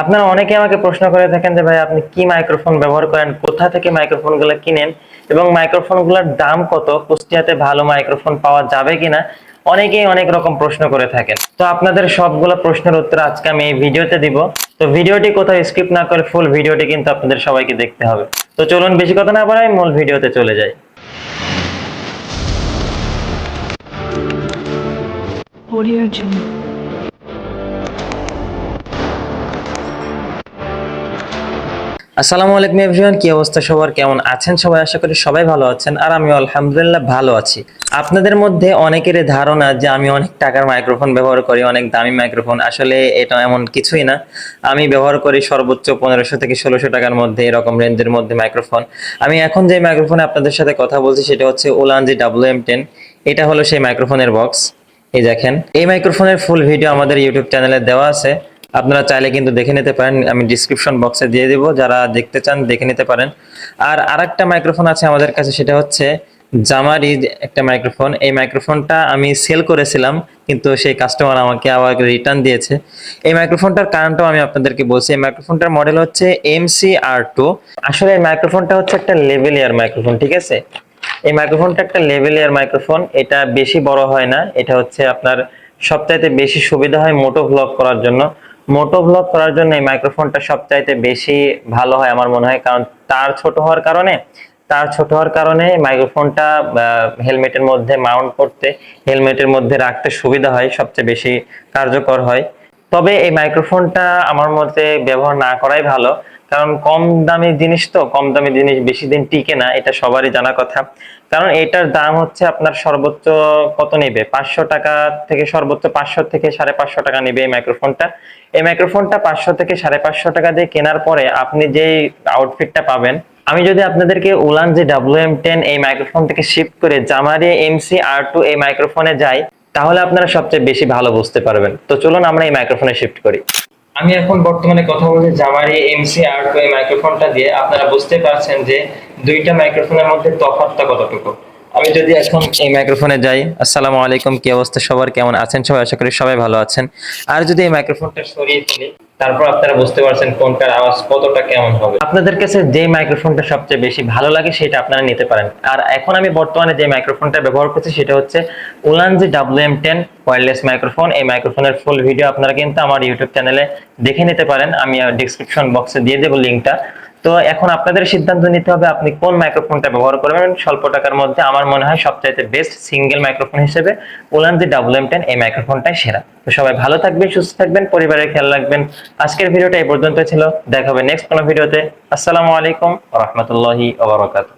আপনারা অনেকে আমাকে প্রশ্ন করে থাকেন যে, ভাই, আপনি কি মাইক্রোফোন ব্যবহার করেন? কোথা থেকে মাইক্রোফোনগুলো কিনেন? এবং মাইক্রোফোনগুলোর দাম কত? কুষ্টিয়াতে ভালো মাইক্রোফোন পাওয়া যাবে কিনা? অনেকেই অনেক রকম প্রশ্ন করে থাকেন। তো আপনাদের সবগুলো প্রশ্নের উত্তর আজকে আমি এই ভিডিওতে দিব। তো ভিডিওটি কোথাও স্কিপ না করে ফুল ভিডিওটি কিন্তু আপনাদের সবাইকে দেখতে হবে। তো চলুন বেশি কথা না বাড়াই মূল ভিডিওতে চলে যাই। Audio আসসালামু আলাইকুম এভরিওয়ান, কি অবস্থা সবার? কেমন আছেন? সবাই আশা করি সবাই ভালো আছেন আর আমি আলহামদুলিল্লাহ ভালো আছি। আপনাদের মধ্যে অনেকেরই ধারণা যে আমি অনেক টাকার মাইক্রোফোন ব্যবহার করি, অনেক দামি মাইক্রোফোন আসলে এটা এমন কিছুই না। আমি ব্যবহার করি সর্বোচ্চ পনেরোশো থেকে ষোলোশো টাকার মধ্যে, এরকম রেঞ্জের মধ্যে মাইক্রোফোন আমি এখন যে মাইক্রোফোনে আপনাদের সাথে কথা বলছি, সেটা হচ্ছে ওলানজি ডাব্লিউ এম টেন এটা হলো সেই মাইক্রোফোনের বক্স এই দেখেন। এই মাইক্রোফোনের ফুল ভিডিও আমাদের ইউটিউব চ্যানেলে দেওয়া আছে। আপনারা চাইলে কিন্তু দেখে নিতে পারেন, আমি ডিসক্রিপশন বক্সে দিয়ে দিব, যারা দেখতে চান দেখে নিতে পারেন। আর আরেকটা মাইক্রোফোন আছে আমাদের কাছে, সেটা হচ্ছে জামারি একটা মাইক্রোফোন এই মাইক্রোফোনটা আমি সেল করেছিলাম, কিন্তু সেই কাস্টমার আমাকে আবার রিটার্ন দিয়েছে। এই মাইক্রোফোনটার কারণটাও আমি আপনাদেরকে বলছি। এই মাইক্রোফোনটার মডেল হচ্ছে এমসি আর টু আসলে এই মাইক্রোফোনটা হচ্ছে একটা লেভেলিয়ার মাইক্রোফোন ঠিক আছে? এই মাইক্রোফোনটা একটা লেভেলিয়ার মাইক্রোফোন এটা বেশি বড় হয় না। এটা হচ্ছে আপনার সবচাইতে বেশি সুবিধা হয় মোটো ব্লগ করার জন্য। মোটো ভ্লগ করার জন্য এই মাইক্রোফোনটা সবচাইতে বেশি ভালো হয় আমার মনে হয়, কারণ তার ছোট হওয়ার কারণে, তার ছোট হওয়ার কারণে মাইক্রোফোনটা হেলমেটের মধ্যে মাউন্ট করতে হেলমেটের মধ্যে রাখতে সুবিধা হয়, সবচেয়ে বেশি কার্যকর হয়। তবে এই মাইক্রোফোনটা আমার মতে ব্যবহার না করাই ভালো, কারণ কম দামি জিনিস তো, কম দামি জিনিস বেশি দিন টিকে না, এটা সবারই জানা কথা। কারণ এটার দাম হচ্ছে আপনার সর্বোচ্চ কত নেবে? পাঁচশো টাকা থেকে সর্বোচ্চ পাঁচশো থেকে সাড়ে পাঁচশো টাকা নেবে এই মাইক্রোফোনটা এই মাইক্রোফোনটা পাঁচশো থেকে সাড়ে পাঁচশো টাকা দিয়ে কেনার পরে আপনি যে আউটফিটটা পাবেন, আমি যদি আপনাদেরকে উলান যে ডাব্লিউ এম টেন এই মাইক্রোফোন থেকে শিফট করে জামারি এমসি আর টু এই মাইক্রোফোনে যাই, তাহলে আপনারা সবচেয়ে বেশি ভালো বুঝতে পারবেন। তো চলুন আমরা এই মাইক্রোফোনে শিফট করি। আমি এখন বর্তমানে কথা বলছি জামারি এমসি আর টু এই মাইক্রোফোনটা দিয়ে। আপনারা বুঝতে পারছেন যে দুইটা মাইক্রোফোনের মধ্যে তফাৎটা কতটুকু? আমি যদি এখন এই মাইক্রোফোনে যাই, আসসালামু আলাইকুম, কি অবস্থা? সবার কেমন আছেন? সবাই আশা করি সবাই ভালো আছেন। আর যদি এই মাইক্রোফোনটা সরিয়ে ফেলি, তারপর আপনারা বুঝতে পারছেন কোনটার আওয়াজ কতটা কেমন হবে। আপনাদের কাছে যে মাইক্রোফোনটা সবচেয়ে বেশি ভালো লাগে, সেটা আপনারা নিতে পারেন। আর এখন আমি বর্তমানে যে মাইক্রোফোনটা ব্যবহার করছি, সেটা হচ্ছে Ulanzi W M ten wireless microphone এই মাইক্রোফোনের ফুল ভিডিও আপনারা কিন্তু আমার ইউটিউব চ্যানেলে দেখে নিতে পারেন। আমি ডিসক্রিপশন বক্সে দিয়ে দেবো লিঙ্কটা তো এখন আপনাদের সিদ্ধান্ত নিতে হবে আপনি কোন মাইক্রোফোনটা ব্যবহার করবেন। স্বল্প টাকার মধ্যে আমার মনে হয় সবচাইতে বেস্ট সিঙ্গেল মাইক্রোফোন হিসেবে উলানজি ডাব্লিউ এম টেন এই মাইক্রোফোনটাই সেরা। তো সবাই ভালো থাকবেন, সুস্থ থাকবেন, পরিবারের খেয়াল রাখবেন। আজকের ভিডিওটা এই পর্যন্ত ছিল। দেখা হবে নেক্সট কোনো ভিডিওতে আসসালামু আলাইকুম রহমতুল্লাহি ওবরাকাতুহ